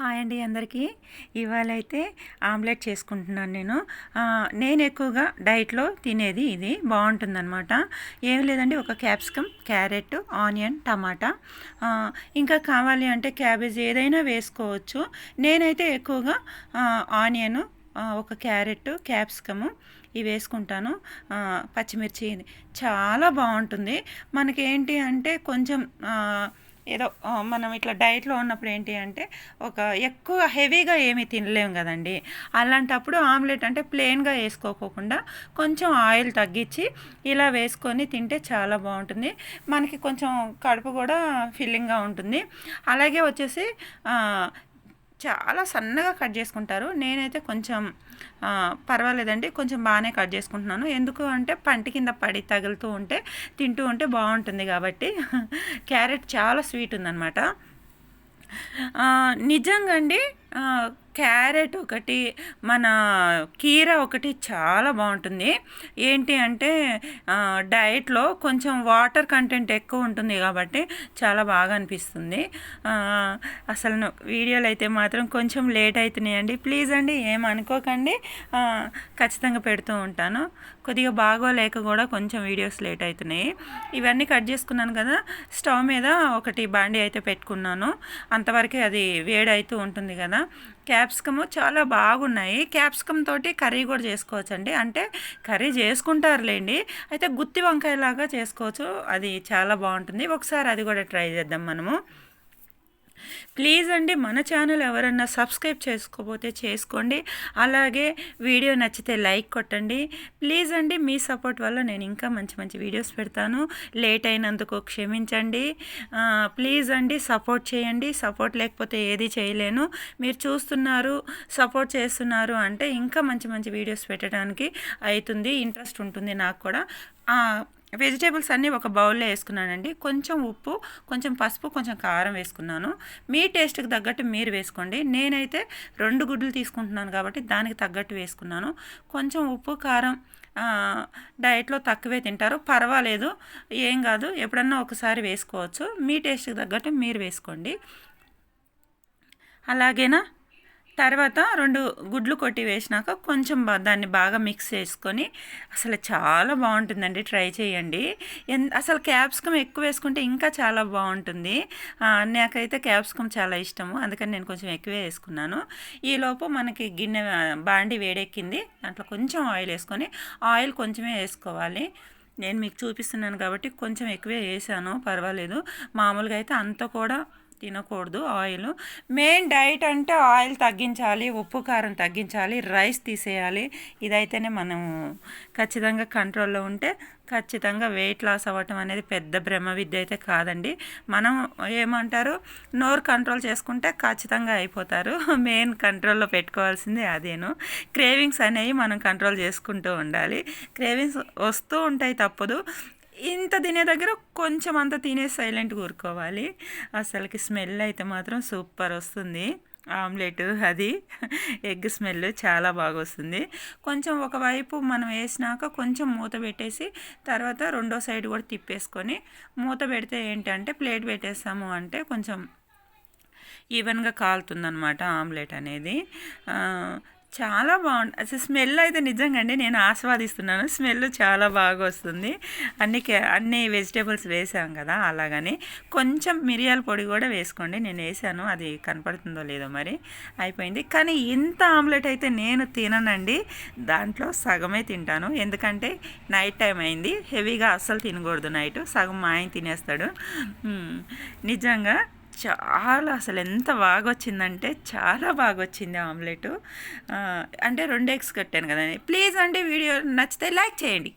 Hi అండి అందరికీ. ఇవాళ అయితే ఆమ్లెట్ చేసుకుంటున్నాను నేను. నేను ఎక్కువగా డైట్లో తినేది ఇది. బాగుంటుందన్నమాట. ఏం లేదండి ఒక క్యాప్సికమ్ క్యారెట్ ఆనియన్ టమాటా. ఇంకా కావాలి అంటే క్యాబేజ్ ఏదైనా వేసుకోవచ్చు. నేనైతే ఎక్కువగా ఆనియను ఆనియన్ ఒక క్యారెట్ క్యాప్సికము ఇవి వేసుకుంటాను. పచ్చిమిర్చి ఇది. చాలా బాగుంటుంది. మనకి ఏంటి అంటే కొంచెం ఏదో మనం ఇట్లా డైట్లో ఉన్నప్పుడు ఏంటి అంటే ఒక ఎక్కువ హెవీగా ఏమీ తినలేము కదండి. అలాంటప్పుడు ఆమ్లెట్ అంటే ప్లెయిన్గా వేసుకోకుండా కొంచెం ఆయిల్ తగ్గించి ఇలా వేసుకొని తింటే చాలా బాగుంటుంది. మనకి కొంచెం కడుపు కూడా ఫిల్లింగ్గా ఉంటుంది. అలాగే వచ్చేసి చాలా సన్నగా కట్ చేసుకుంటారు. నేనైతే కొంచెం పర్వాలేదండి. కొంచెం బాగానే కట్ చేసుకుంటున్నాను. ఎందుకు అంటే పంటి కింద పడి తగులుతూ ఉంటే తింటూ ఉంటే బాగుంటుంది కాబట్టి క్యారెట్ చాలా స్వీట్ ఉందన్నమాట. నిజంగా అండి క్యారెట్ ఒకటి మన కీర ఒకటి చాలా బాగుంటుంది. ఏంటి అంటే డైట్లో కొంచెం వాటర్ కంటెంట్ ఎక్కువ ఉంటుంది కాబట్టి చాలా బాగా అనిపిస్తుంది. అసలు వీడియోలు అయితే మాత్రం కొంచెం లేట్ అవుతున్నాయండి ప్లీజ్ అండి ఏం అనుకోకండి. ఖచ్చితంగా పెడుతూ ఉంటాను. కొద్దిగా బాగోలేక కూడా కొంచెం వీడియోస్ లేట్ అవుతున్నాయి ఇవన్నీ కట్ చేసుకున్నాను కదా స్టవ్ మీద ఒకటి బాండీ అయితే పెట్టుకున్నాను. అంతవరకే అది వేడైతూ ఉంటుంది కదా. క్యాప్సికమ్ చాలా బాగున్నాయి. క్యాప్సికమ్ తోటి కర్రీ కూడా చేసుకోవచ్చు అండి అంటే కర్రీ చేసుకుంటారులేండి. అయితే గుత్తి వంకాయలాగా చేసుకోవచ్చు. అది చాలా బాగుంటుంది. ఒకసారి అది కూడా ట్రై చేద్దాం మనము. ప్లీజ్ అండి మన ఛానల్ ఎవరన్నా సబ్స్క్రైబ్ చేసుకోకపోతే చేసుకోండి. అలాగే వీడియో నచ్చితే లైక్ కొట్టండి. ప్లీజ్ అండి మీ సపోర్ట్ వల్ల నేను ఇంకా మంచి మంచి వీడియోస్ పెడతాను. లేట్ అయినందుకు క్షమించండి. ప్లీజ్ అండి సపోర్ట్ చేయండి. సపోర్ట్ లేకపోతే ఏది చేయలేను. మీరు చూస్తున్నారు సపోర్ట్ చేస్తున్నారు అంటే ఇంకా మంచి మంచి వీడియోస్ పెట్టడానికి అవుతుంది. ఇంట్రెస్ట్ ఉంటుంది నాకు కూడా. వెజిటేబుల్స్ అన్నీ ఒక బౌల్లో వేసుకున్నానండి. కొంచెం ఉప్పు కొంచెం పసుపు కొంచెం కారం వేసుకున్నాను. మీ టేస్ట్కి తగ్గట్టు మీరు వేసుకోండి. నేనైతే రెండు గుడ్లు తీసుకుంటున్నాను కాబట్టి దానికి తగ్గట్టు వేసుకున్నాను. కొంచెం ఉప్పు కారం డైట్లో తక్కువే తింటారు. పర్వాలేదు. ఏం కాదు. ఎప్పుడన్నా ఒకసారి వేసుకోవచ్చు. మీ టేస్ట్కి తగ్గట్టు మీరు వేసుకోండి. అలాగేనా? తర్వాత రెండు గుడ్లు కొట్టి వేసినాక కొంచెం దాన్ని బాగా మిక్స్ చేసుకొని అసలు చాలా బాగుంటుందండి. ట్రై చేయండి. ఎన్ అసలు క్యాప్సికమ్ ఎక్కువ వేసుకుంటే ఇంకా చాలా బాగుంటుంది. నాకైతే క్యాప్సికమ్ చాలా ఇష్టము. అందుకని నేను కొంచెం ఎక్కువే వేసుకున్నాను. ఈలోపు మనకి గిన్నె బాండి వేడెక్కింది. దాంట్లో కొంచెం ఆయిల్ వేసుకొని ఆయిల్ కొంచెమే వేసుకోవాలి. నేను మీకు చూపిస్తున్నాను కాబట్టి కొంచెం ఎక్కువే వేసాను. పర్వాలేదు. మామూలుగా అయితే అంత కూడా తినకూడదు ఆయిల్. మెయిన్ డైట్ అంటే ఆయిల్ తగ్గించాలి ఉప్పు కారం తగ్గించాలి రైస్ తీసేయాలి. ఇదైతేనే మనం ఖచ్చితంగా కంట్రోల్లో ఉంటే ఖచ్చితంగా వెయిట్ లాస్ అవ్వటం అనేది పెద్ద బ్రహ్మ విద్య అయితే కాదండి. మనం ఏమంటారు? నోరు కంట్రోల్ చేసుకుంటే ఖచ్చితంగా అయిపోతారు. మెయిన్ కంట్రోల్లో పెట్టుకోవాల్సింది అదేను. క్రేవింగ్స్ అనేవి మనం కంట్రోల్ చేసుకుంటూ ఉండాలి. క్రేవింగ్స్ వస్తూ ఉంటాయి తప్పదు. ఇంత తినే దగ్గర కొంచెం అంత తినే సైలెంట్ కూరుకోవాలి అసలుకి స్మెల్ అయితే మాత్రం సూపర్ వస్తుంది. ఆమ్లెట్ అది ఎగ్ స్మెల్ చాలా బాగా వస్తుంది. కొంచెం ఒకవైపు మనం వేసినాక కొంచెం మూత పెట్టేసి తర్వాత రెండో సైడ్ కూడా తిప్పేసుకొని మూత పెడితే ఏంటంటే ప్లేట్ పెట్టేస్తాము అంటే కొంచెం ఈవెన్గా కాలుతుందనమాట ఆమ్లెట్ అనేది. చాలా బాగుంది అసలు స్మెల్ అయితే నిజంగా అండి నేను ఆస్వాదిస్తున్నాను. స్మెల్ చాలా బాగా వస్తుంది. అన్ని కే- అన్ని వెజిటేబుల్స్ వేసాం కదా అలాగని. కొంచెం మిరియాల పొడి కూడా వేసుకోండి. నేను వేసాను అది కనపడుతుందో లేదో మరి. అయిపోయింది. కానీ ఇంత ఆమ్లెట్ అయితే నేను తిననండి. దాంట్లో సగమే తింటాను. ఎందుకంటే నైట్ టైం అయింది. హెవీగా అస్సలు తినకూడదు నైట్. సగం మా ఆయన తినేస్తాడు. నిజంగా చాలా అసలు ఎంత బాగా వచ్చిందంటే చాలా బాగా వచ్చింది ఆమ్లెట్ అంటే రెండు ఎగ్స్ కట్టాను కదండి. ప్లీజ్ అండి వీడియో నచ్చితే లైక్ చేయండి.